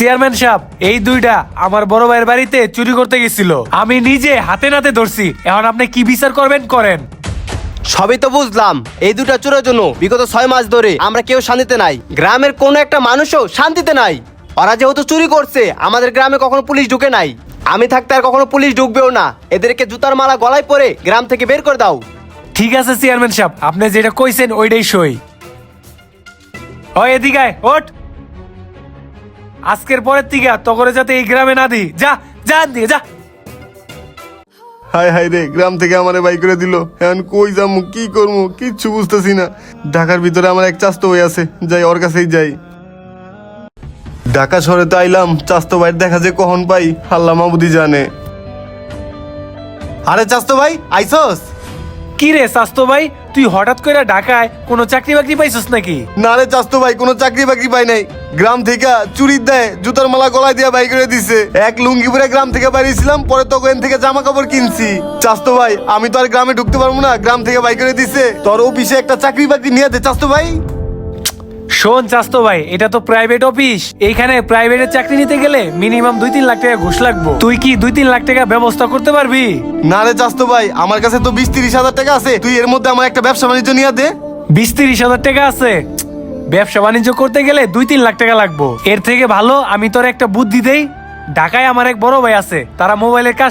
Chairman সাহেব এই দুইটা আমার বড় ভাইয়ের বাড়িতে চুরি করতে গেছিল। আমি নিজে হাতে নাতে ধরছি। এখন আপনি কি বিচার করবেন করেন। সবই তো বুঝলাম। এই দুটা চোরের জন্য বিগত ছয় মাস ধরে আমরা কেউ শান্তিতে নাই। গ্রামের কোনো একটা মানুষও শান্তিতে নাই। ওরা যেহেতু চুরি করছে আমাদের গ্রামে কখনো পুলিশ ঢুকে নাই। আমি থাকতে আর কখনো পুলিশ ঢুকবেও না। এদেরকে জুতার মালা গলায় পরে গ্রাম থেকে বের করে দাও। ঠিক আছে চেয়ারম্যান সাহেব। আপনি যেটা কইছেন ওইটাই সই। ও এদিকে আয়, ওঠ। আজকের পরের থেকে তকরে যাতে এই গ্রামে না দি যা যা, দিয়ে যা। হায় হায় রে, গ্রাম থেকে আমারে বাই করে দিল। এখন কই যাব কি করব কিচ্ছু বুঝতেছি না। ঢাকার ভিতরে আমার এক চাস্তো হয়ে আছে, যাই ওর কাছেই যাই। ঢাকা শহরে তো আইলাম, চাস্তো ভাই দেখা যে কখন পাই, আল্লাহ মাবুদি জানে। আরে চাস্তো ভাই, আইসস? কি রে স্বাস্থ্য ভাই? তুই হঠাৎ করে ঢাকায় কোনো চাকরি বাকরি পাইছিস নাকি? না রে চাস্তো ভাই, কোনো চাকরি বাকরি পাই নাই। গ্রাম থেকে চুরির দেয়, জুতার মালা গলায় দিয়ে বাই করে দিছে। এক লুঙ্গি পরে গ্রাম থেকে বাড়িয়েছিলাম পরে তো ওখান থেকে জামা কাপড় কিনছি। চাস্তো ভাই, আমি তো আর গ্রামে ঢুকতে পারব না, গ্রাম থেকে বাই করে দিছে। তোর অফিসে একটা চাকরি বাকরি নিয়ে দে চাস্তো ভাই। শোন চাস্তো ভাই এটা তো প্রাইভেট অফিস এইখানে প্রাইভেটের চাকরি নিতে গেলে মিনিমাম দুই তিন লাখ টাকা ঘুষ লাগবো। তুই কি দুই তিন লাখ টাকা ব্যবস্থা করতে পারবি? না রে চাস্তো ভাই আমার কাছে তো বিশ তিরিশ হাজার টাকা আছে। তুই এর মধ্যে আমার একটা ব্যবসা বাণিজ্য নিয়ে দে। বিশ তিরিশ হাজার টাকা আছে। ব্যবসা বাণিজ্য করতে গেলে দুই তিন লাখ টাকা লাগবো। এর থেকে ভালো আমি তোর একটা বুদ্ধি দেই। ঢাকায় আমার এক বড় ভাই আছে তারা মোবাইলের কাজ